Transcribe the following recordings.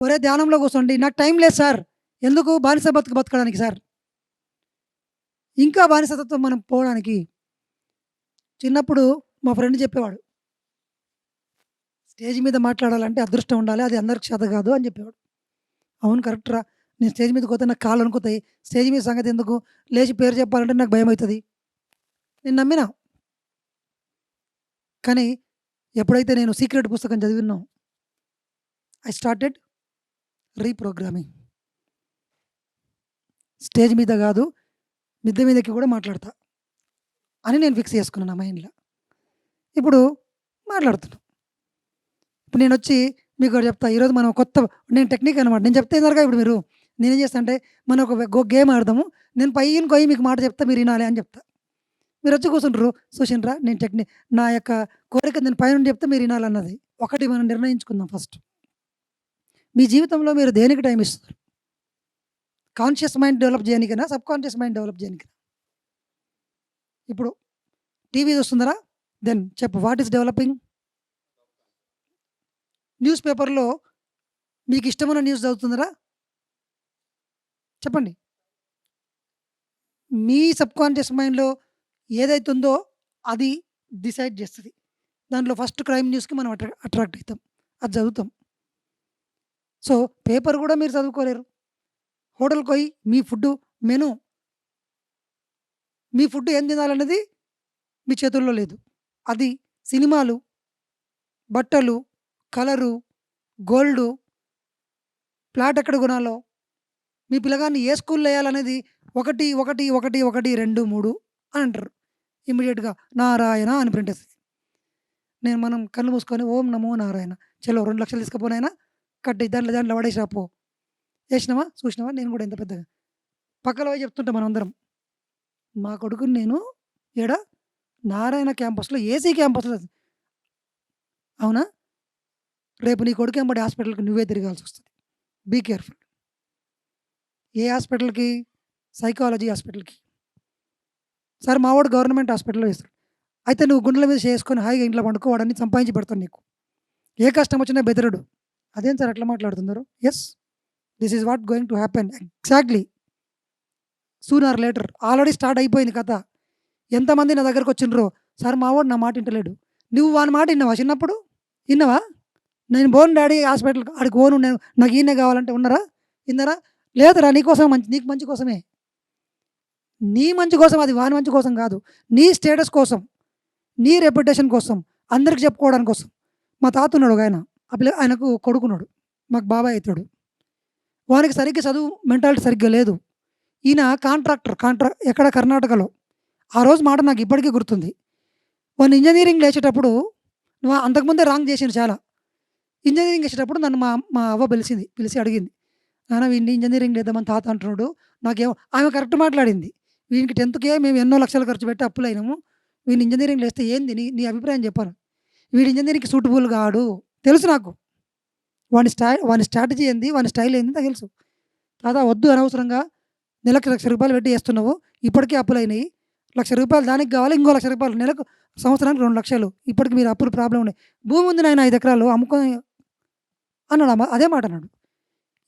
ఒరే ధ్యానంలో కూర్చోండి. నాకు టైం లేదు సార్. ఎందుకు? బానిస బతుకు బతకడానికి సార్. ఇంకా బానిసతత్వం మనం పోవడానికి చిన్నప్పుడు మా ఫ్రెండ్ చెప్పేవాడు. స్టేజ్ మీద మాట్లాడాలంటే అదృష్టం ఉండాలి. అది అందరికి చేత కాదు అని చెప్పేవాడు. అవును కరెక్ట్రా నేను స్టేజ్ మీదకి పోతే నాకు కాళ్ళు అనుకుతాయి. స్టేజ్ మీద సంగతి ఎందుకు? లేచి పేరు చెప్పాలంటే నాకు భయం అవుతుంది. నేను నమ్మినా? కానీ ఎప్పుడైతే నేను సీక్రెట్ పుస్తకం చదివినా ఐ స్టార్టెడ్ రీప్రోగ్రామింగ్. స్టేజ్ మీద కాదు మిద్దె మీదకి కూడా మాట్లాడతా అని నేను ఫిక్స్ చేసుకున్నాను నా మైండ్లో. ఇప్పుడు మాట్లాడుతున్నాను ఇప్పుడు నేను వచ్చి మీకు చెప్తా. ఈరోజు మనం కొత్త నేను టెక్నిక్ అనమాట నేను చెప్తే జరగా ఇప్పుడు మీరు. నేనేం చేస్తా అంటే మనం ఒక గో గేమ్ ఆడదాము. నేను పైన కొయ్యి మీకు మాట చెప్తా మీరు వినాలి అని చెప్తా. మీరు వచ్చి కూర్చుంటారు. చూసిండ్రా నేను టెక్నిక్ నా యొక్క కోరిక నేను పైన చెప్తే మీరు వినాలన్నది. ఒకటి మనం నిర్ణయించుకుందాం ఫస్ట్. మీ జీవితంలో మీరు దేనికి టైం ఇస్తారు? కాన్షియస్ మైండ్ డెవలప్ చేయనికైనా? సబ్ కాన్షియస్ మైండ్ డెవలప్ చేయనికైనా? ఇప్పుడు టీవీ చూస్తుందరా దెన్ చెప్పు వాట్ ఈస్ డెవలపింగ్ న్యూస్ పేపర్లో మీకు ఇష్టమైన న్యూస్ చదువుతుందరా చెప్పండి. మీ సబ్ కాన్షియస్ మైండ్లో ఏదైతే ఉందో అది డిసైడ్ చేస్తుంది. దాంట్లో ఫస్ట్ క్రైమ్ న్యూస్కి మనం అట్రా అట్రాక్ట్ అవుతాం. అది చదువుతాం. సో పేపర్ కూడా మీరు చదువుకోలేరు. హోటల్కి పోయి మీ ఫుడ్ మెను మీ ఫుడ్ ఏం తినాలన్నది మీ చేతుల్లో లేదు. అది సినిమాలు బట్టలు కలరు గోల్డు ప్లాట్ ఎక్కడ కొనాలో మీ పిల్లగాన్ని ఏ స్కూల్లో వేయాలనేది ఒకటి ఒకటి ఒకటి ఒకటి రెండు మూడు అని అంటారు. ఇమ్మీడియట్గా నారాయణ అని ప్రింట్ వస్తుంది నేను మనం కళ్ళు మూసుకొని ఓం నమో నారాయణ. చలో రెండు లక్షలు తీసుకుపోనైనా కట్టి దాంట్లో దాంట్లో పడేసి పో. వేసినావా? చూసినావా? నేను కూడా ఎంత పెద్దగా. పక్కలో పోయి చెప్తుంటా మనం అందరం. మా కొడుకుని నేను ఏడ? నారాయణ క్యాంపస్లో ఏసీ క్యాంపస్లో. అవునా? రేపు నీ కొడుకు ఎంబడి హాస్పిటల్కి నువ్వే తిరగాల్సి వస్తుంది. Be careful. ఏ హాస్పిటల్కి? సైకాలజీ హాస్పిటల్కి. సార్ మావాడు గవర్నమెంట్ హాస్పిటల్లో వేస్తాడు. అయితే నువ్వు గుండెల మీద చేసుకొని హాయిగా ఇంట్లో పండుకోవాడని సంపాదించి పెడతాను నీకు. ఏ కష్టం వచ్చినా బెదరడు. అదేం సార్ అట్లా మాట్లాడుతున్నారు? Yes this is what going to happen exactly soon or later already start అయిపోయింది కథ. ఎంతమంది నా దగ్గరకు వచ్చిండ్రో? సార్ మావాడు నా మాట వింటలేడు. నువ్వు వాని మాట విన్నావా చిన్నప్పుడు? విన్నావా? నేను బోన్ డాడీ హాస్పిటల్ ఆడికి ఓను నేను నాకు ఈయనే కావాలంటే ఉన్నారా? విన్నారా? లేదురా నీకోసం మంచి నీకు మంచి కోసమే. నీ మంచి కోసం అది వాని మంచి కోసం కాదు. నీ స్టేటస్ కోసం. నీ రెప్యుటేషన్ కోసం. అందరికి చెప్పుకోవడానికి కోసం. మా తాత ఉన్నాడు ఒక ఆయన. ఆ పిల్ల ఆయనకు కొడుకున్నాడు. మాకు బాబాయ్ అవుతాడు వానికి సరిగ్గా చదువు మెంటాలిటీ సరిగ్గా లేదు. ఈయన కాంట్రాక్టర్ కాంట్రా ఎక్కడ కర్ణాటకలో. ఆ రోజు మాట నాకు ఇప్పటికీ గుర్తుంది. వాడిని ఇంజనీరింగ్ లేచేటప్పుడు నువ్వు అంతకుముందే రాంగ్ చేసిండు చాలా. ఇంజనీరింగ్ వేసేటప్పుడు నన్ను మా మా అవ్వ పిలిచింది పిలిచి అడిగింది. నాన్న వీడిని ఇంజనీరింగ్ లేదామని తాత అంటున్నాడు. నాకేమో ఆమె కరెక్ట్ మాట్లాడింది. వీనికి టెన్త్కే మేము ఎన్నో లక్షలు ఖర్చు పెట్టి అప్పులైనాము. వీడిని ఇంజనీరింగ్ వేస్తే ఏంది? నీ నీ అభిప్రాయం చెప్పాను వీడి ఇంజనీరింగ్కి సూటబుల్ కాడు తెలుసు నాకు. వాని స్టా వాని స్ట్రాటజీ ఏంది వాని స్టైల్ ఏంది నాకు తెలుసు. తాత వద్దు అనవసరంగా నెలకు లక్ష రూపాయలు పెట్టి వేస్తున్నావు ఇప్పటికే అప్పులైనాయి. లక్ష రూపాయలు దానికి కావాలి ఇంకో లక్ష రూపాయలు నెలకు సంవత్సరానికి రెండు లక్షలు. ఇప్పటికి మీరు అప్పులు ప్రాబ్లం ఉన్నాయి. భూమి ఉంది నాయన ఐదు ఎకరాలు అమ్ముకొని అన్నాడు అదే మాట అన్నాడు.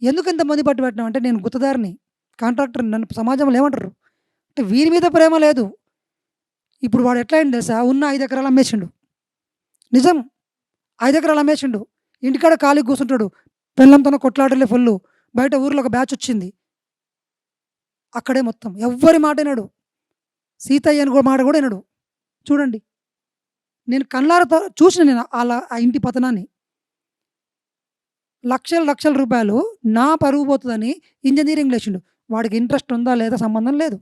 ఎందుకు ఇంత మంది పట్టు పెట్టినావు అంటే నేను గుత్తదారిని కాంట్రాక్టర్ నన్ను సమాజంలో ఏమంటారు? అంటే వీరి మీద ప్రేమ లేదు. ఇప్పుడు వాడు ఎట్లా అయింది తెలుసా? ఉన్న ఐదు ఎకరాలు అమ్మేసిండు. నిజం. ఐదు ఎకరాలు అమ్మేసిండు. ఇంటికాడ ఖాళీ కూర్చుంటాడు. పిల్లలతో కొట్లాడలే ఫుల్ బయట ఊర్లో ఒక బ్యాచ్ వచ్చింది. అక్కడే మొత్తం. ఎవ్వరి మాట వినడు. సీతయ్య అని కూడా మాట కూడా వినడు. చూడండి. నేను కళ్ళారతో చూసిన నేను అలా ఆ ఇంటి పతనాన్ని. లక్షల లక్షల రూపాయలు నా పరుగు పోతుందని ఇంజనీరింగ్ లేచిండు. వాడికి ఇంట్రెస్ట్ ఉందా లేదా సంబంధం లేదు.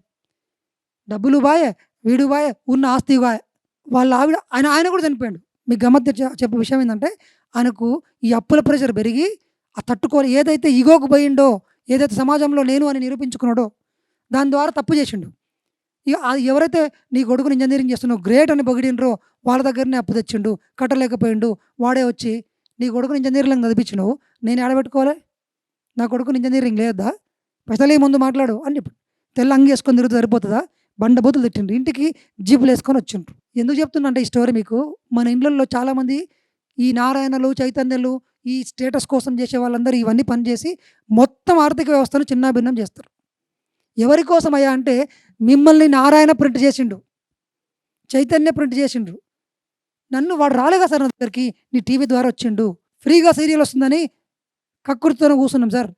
డబ్బులు బాయే వీడు బాయే ఉన్న ఆస్తి బాయే. వాళ్ళ ఆవిడ ఆయన ఆయన కూడా చనిపోయాడు. మీకు గమ్మత్తు చెప్పే విషయం ఏంటంటే ఆయనకు ఈ అప్పుల ప్రెషర్ పెరిగి ఆ తట్టుకోని ఏదైతే ఇగోకు పోయిండో ఏదైతే సమాజంలో నేను అని నిరూపించుకున్నాడో దాని ద్వారా తప్పు చేసిండు. ఇక ఎవరైతే నీ కొడుకుని ఇంజనీరింగ్ చేస్తున్నావు గ్రేట్ అని పొగిడినరో వాళ్ళ దగ్గరనే అప్పు తెచ్చిండు కట్టలేకపోయిండు వాడే వచ్చి నీ కొడుకుని ఇంజనీరింగ్ చదివించినావు నేను ఆడబెట్టుకోవాలి నా కొడుకుని ఇంజనీరింగ్ లేదా పెసలే ముందు మాట్లాడు అని చెప్పి తెల్ల అంగేసుకొని తిరుగుతూ సరిపోతుందా? బండబూతులు తిట్టిండ్రు. ఇంటికి జీపులు వేసుకొని వచ్చిండ్రు. ఎందుకు చెప్తున్నా అంటే ఈ స్టోరీ మీకు? మన ఇండ్లలో చాలామంది ఈ నారాయణలు చైతన్యలు ఈ స్టేటస్ కోసం చేసే వాళ్ళందరూ ఇవన్నీ పనిచేసి మొత్తం ఆర్థిక వ్యవస్థను చిన్నాభిన్నం చేస్తారు. ఎవరి కోసం అయ్యా అంటే మిమ్మల్ని నారాయణ ప్రింట్ చేసిండు. చైతన్య ప్రింట్ చేసిండు. నన్ను వాడు రాలేగా సార్ నా దగ్గరికి? నీ టీవీ ద్వారా వచ్చిండు. ఫ్రీగా సీరియల్ వస్తుందని కక్కుర్తితో కూర్చున్నాం సార్.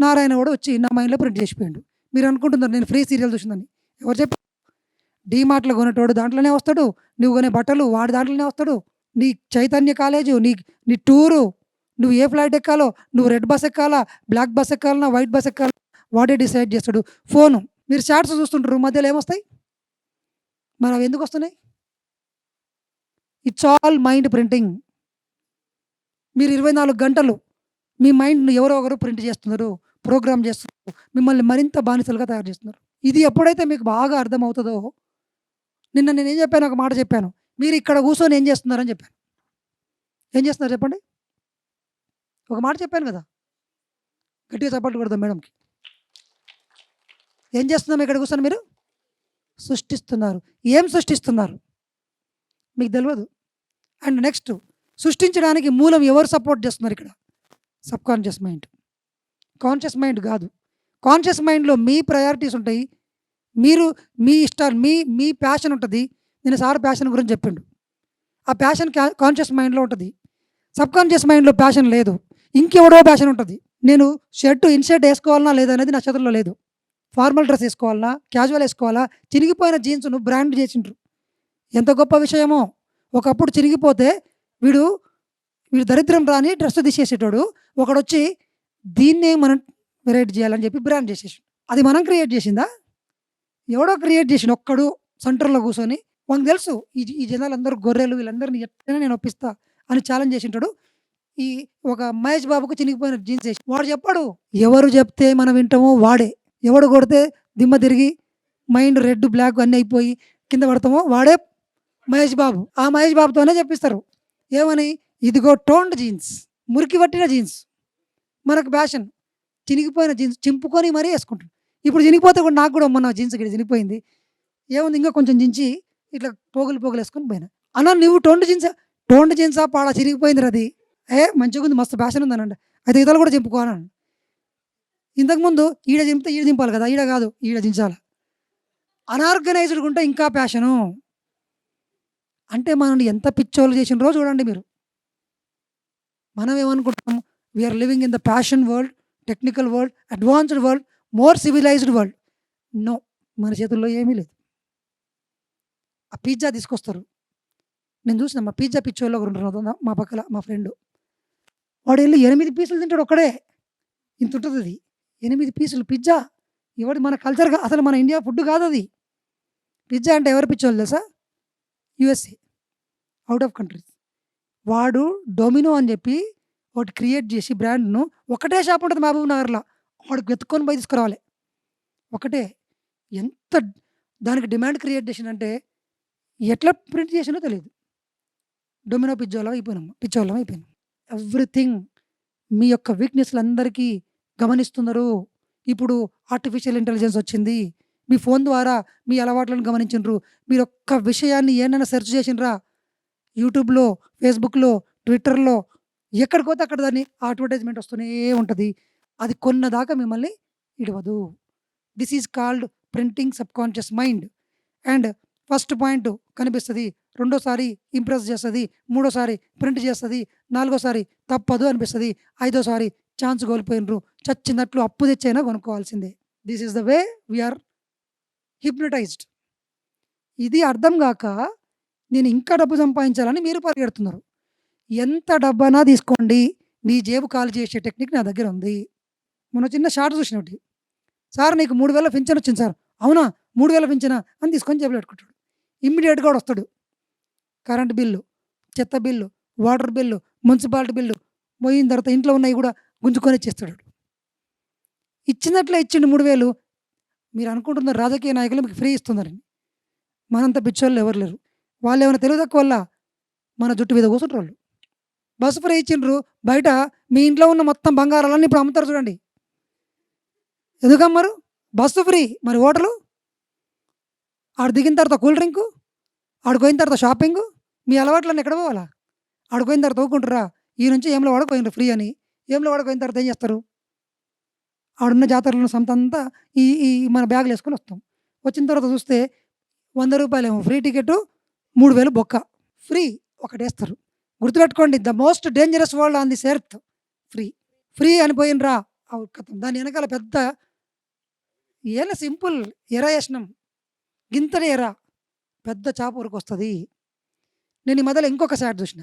నారాయణ కూడా వచ్చి నా మైండ్లో ప్రింట్ చేసిపోయిండు. మీరు అనుకుంటున్నారు నేను ఫ్రీ సీరియల్ చూసిందని. ఎవరు చెప్పి? డీమార్ట్లో కొనేటోడు దాంట్లోనే వస్తాడు. నువ్వు కొనే బట్టలు వాడి దాంట్లోనే వస్తాడు. నీ చైతన్య కాలేజు నీ నీ టూరు నువ్వు ఏ ఫ్లైట్ ఎక్కాలో నువ్వు రెడ్ బస్ ఎక్కాలా బ్లాక్ బస్ ఎక్కాలన్నా వైట్ బస్ ఎక్కాలా వాడే డిసైడ్ చేస్తాడు. ఫోను. మీరు షార్ట్స్ చూస్తుంటారు మధ్యలో ఏమొస్తాయి? మరి అవి ఎందుకు వస్తున్నాయి? It's all mind printing. మీరు ఇరవై నాలుగు గంటలు మీ మైండ్ను ఎవరో ఒకరు ప్రింట్ చేస్తున్నారు ప్రోగ్రామ్ చేస్తున్నారు మిమ్మల్ని మరింత బానిసలుగా తయారు చేస్తున్నారు. ఇది ఎప్పుడైతే మీకు బాగా అర్థమవుతుందో నిన్న నేను ఏం చెప్పాను? ఒక మాట చెప్పాను. మీరు ఇక్కడ కూర్చొని ఏం చేస్తున్నారని చెప్పాను. ఏం చేస్తున్నారు చెప్పండి? ఒక మాట చెప్పాను కదా? గట్టిగా చప్పట్లు కొడదాం మేడంకి. ఏం చేస్తున్నాం ఇక్కడ కూర్చొని మీరు? సృష్టిస్తున్నారు. ఏం సృష్టిస్తున్నారు? మీకు తెలియదు అండ్ నెక్స్ట్ సృష్టించడానికి మూలం ఎవరు సపోర్ట్ చేస్తున్నారు ఇక్కడ? Subconscious mind. కాన్షియస్ మైండ్ కాదు. కాన్షియస్ మైండ్లో మీ ప్రయారిటీస్ ఉంటాయి. మీరు మీ ఇష్టాలు మీ మీ ప్యాషన్ ఉంటుంది. నేను సార్ ప్యాషన్ గురించి చెప్పిండు. ఆ ప్యాషన్ కాన్షియస్ మైండ్లో ఉంటుంది. సబ్ కాన్షియస్ మైండ్లో ప్యాషన్ లేదు. ఇంకెవడో ప్యాషన్ ఉంటుంది. నేను షర్టు ఇన్షర్ట్ వేసుకోవాలన్నా లేదా అనేది నా చేతుల్లో లేదు. ఫార్మల్ డ్రెస్ వేసుకోవాలా క్యాజువల్ వేసుకోవాలా చినిగిపోయిన జీన్స్ను బ్రాండ్ చేసిండ్రు. ఎంత గొప్ప విషయమో. ఒకప్పుడు చిరిగిపోతే వీడు వీడు దరిద్రం రాని డ్రెస్ తీసేసేటోడు. ఒకడొచ్చి దీన్నే మనం వెరైటీ చేయాలని చెప్పి బ్రాండ్ చేసేసి అది మనం క్రియేట్ చేసిందా? ఎవడో క్రియేట్ చేసిండు ఒక్కడు సెంటర్లో కూర్చొని మనకు తెలుసు ఈ ఈ జనాలందరూ గొర్రెలు వీళ్ళందరినీ ఎట్లయినా నేను ఒప్పిస్తా అని ఛాలెంజ్ చేసింటాడు. ఈ ఒక మహేష్ బాబుకు చినిగిపోయిన జీన్స్ వేసి వాడు చెప్పాడు ఎవరు చెప్తే మనం వింటామో వాడే. ఎవడు కొడితే దిమ్మ తిరిగి మైండ్ రెడ్ బ్లాక్ అన్నీ అయిపోయి కింద పడతామో వాడే మహేష్ బాబు. ఆ మహేష్ బాబుతోనే చెప్పిస్తారు ఏమని? ఇదిగో టోన్డ్ జీన్స్ మురికి పట్టిన జీన్స్. మనకు ఫ్యాషన్ చినిగిపోయిన జీన్స్ చింపుకొని మరీ వేసుకుంటాను ఇప్పుడు చినిగిపోతే కూడా నాకు కూడా మొన్న జీన్స్ ఇక్కడ చినిగిపోయింది. ఏముంది ఇంకా కొంచెం జించి ఇట్లా పోగులు పోగులు వేసుకొని పోయినా. అన్న నువ్వు టోండ్ జీన్స్? టోండ్ జీన్సా పాడ చిరిగిపోయింది అది. ఏ మంచిగా ఉంది మస్తు ఫ్యాషన్ ఉంది అనండి అయితే ఇతలు కూడా చింపుకోవాలని ఇంతకుముందు ఈడ చింపితే ఈడ చింపాలి కదా ఈడ కాదు ఈడ దించాలి అనార్గనైజ్డ్ ఉంటే ఇంకా ప్యాషను అంటే మనల్ని ఎంత పిచ్చోళ్ళు చేసినారో చూడండి మీరు. మనం ఏమనుకుంటాం we are living in the passion world technical world advanced world more civilised world. No మన చేతుల్లో ఏమీ లేదు. ఆ పిజ్జా తీసుకొస్తారు. నేను చూసిన మా పిజ్జా పిచ్చోళ్ళు ఒకరు ఉంటారు మా పక్కల మా ఫ్రెండ్. వాడు వెళ్ళి ఎనిమిది పీసులు తింటాడు ఒక్కడే. ఇంత ఉంటుంది అది. ఎనిమిది పీసులు పిజ్జా. ఎవడి మన కల్చర్ అసలు మన ఇండియా ఫుడ్ కాదు అది. పిజ్జా అంటే ఎవరు పిచ్చోళ్ళు తెలుసా? యుఎస్ఏ. Out of countries. వాడు డొమినో అని చెప్పి ఒకటి క్రియేట్ చేసి బ్రాండ్ను ఒకటే షాప్ ఉంటుంది మహబూబ్ నగర్లో. వాడికి వెతుక్కొని పోయి తీసుకురావాలి. ఒకటే. ఎంత దానికి డిమాండ్ క్రియేట్ చేసిందంటే ఎట్లా ప్రింట్ చేసినో తెలియదు డొమినో పిజ్జోళ్ళం అయిపోయినాం. పిచ్చోళ్ళం అయిపోయినాం. ఎవ్రీథింగ్ మీ యొక్క వీక్నెస్లు అందరికీ గమనిస్తున్నారు. ఇప్పుడు ఆర్టిఫిషియల్ ఇంటెలిజెన్స్ వచ్చింది. మీ ఫోన్ ద్వారా మీ అలవాట్లను గమనించిండ్రు. మీరు ఒక్క విషయాన్ని ఏమైనా సెర్చ్ చేసినరా యూట్యూబ్లో ఫేస్బుక్లో ట్విట్టర్లో ఎక్కడికోతే అక్కడ దాన్ని అడ్వర్టైజ్మెంట్ వస్తూనే ఉంటుంది. అది కొన్నదాకా మిమ్మల్ని ఇడవదు. This is called printing subconscious mind and first point కనిపిస్తుంది రెండోసారి ఇంప్రెస్ చేస్తుంది మూడోసారి ప్రింట్ చేస్తుంది నాలుగోసారి తప్పదు అనిపిస్తుంది ఐదోసారి ఛాన్స్ కోల్పోయినరు చచ్చినట్లు అప్పు తెచ్చైనా కొనుక్కోవాల్సిందే. This is the way we are hypnotised ఇది అర్థం కాక నేను ఇంకా డబ్బు సంపాదించాలని మీరు పరిగెడుతున్నారు. ఎంత డబ్బైనా తీసుకోండి నీ జేబు ఖాళీ చేసే టెక్నిక్ నా దగ్గర ఉంది. మొన్న చిన్న షార్ట్ చూసిన ఒకటి సార్ నీకు మూడు వేల పింఛన్ వచ్చింది సార్. అవునా? మూడు వేల పింఛనా? అని తీసుకొని జేబులో పెట్టుకుంటాడు. ఇమ్మీడియట్గా కూడా వస్తాడు. కరెంట్ బిల్లు చెత్త bill water bill municipality bill పోయిన తర్వాత ఇంట్లో ఉన్నవి కూడా గుంజుకొని ఇచ్చేస్తాడు ఇచ్చినట్లే ఇచ్చిండు మూడు వేలు. మీరు అనుకుంటున్న రాజకీయ నాయకులు మీకు ఫ్రీ ఇస్తున్నారని. మనంత పిచ్చోళ్ళు ఎవరు లేరు. వాళ్ళు ఏమైనా తెలివి తక్కువ వల్ల మన జుట్టు మీద కూర్చుంటారు వాళ్ళు. బస్సు ఫ్రీ ఇచ్చిండ్రు బయట మీ ఇంట్లో ఉన్న మొత్తం బంగారాలన్నీ ఇప్పుడు అమ్ముతారు చూడండి. ఎందుకమ్మరు బస్సు ఫ్రీ. మరి హోటలు? ఆడు దిగిన తర్వాత కూల్ డ్రింకు? ఆడుకోయిన తర్వాత షాపింగు? మీ అలవాట్లన్నీ ఎక్కడ పోవాలా? ఆడుకోయిన తర్వాత ఊకుంటారా ఈ నుంచి ఏంలో వాడుకోయినరు ఫ్రీ అని. ఏంలో వాడుకోయిన తర్వాత ఏం చేస్తారు? ఆడున్న జాతరలను సంత అంతా ఈ ఈ మన బ్యాగులు వేసుకొని వస్తాం. వచ్చిన తర్వాత చూస్తే వంద రూపాయలేమో. ఫ్రీ టికెట్ మూడు వేలు బొక్క. ఫ్రీ. ఒకటేస్తారు. గుర్తుపెట్టుకోండి the most dangerous world on this earth. Free. Free అని పోయినరా? కథం. దాని వెనకాల పెద్ద ఏల సింపుల్ ఎర వేసినాం గింతనే ఎర పెద్ద చాప వరకు వస్తుంది నేను ఈ మధ్యలో ఇంకొక సాట్ చూసిన.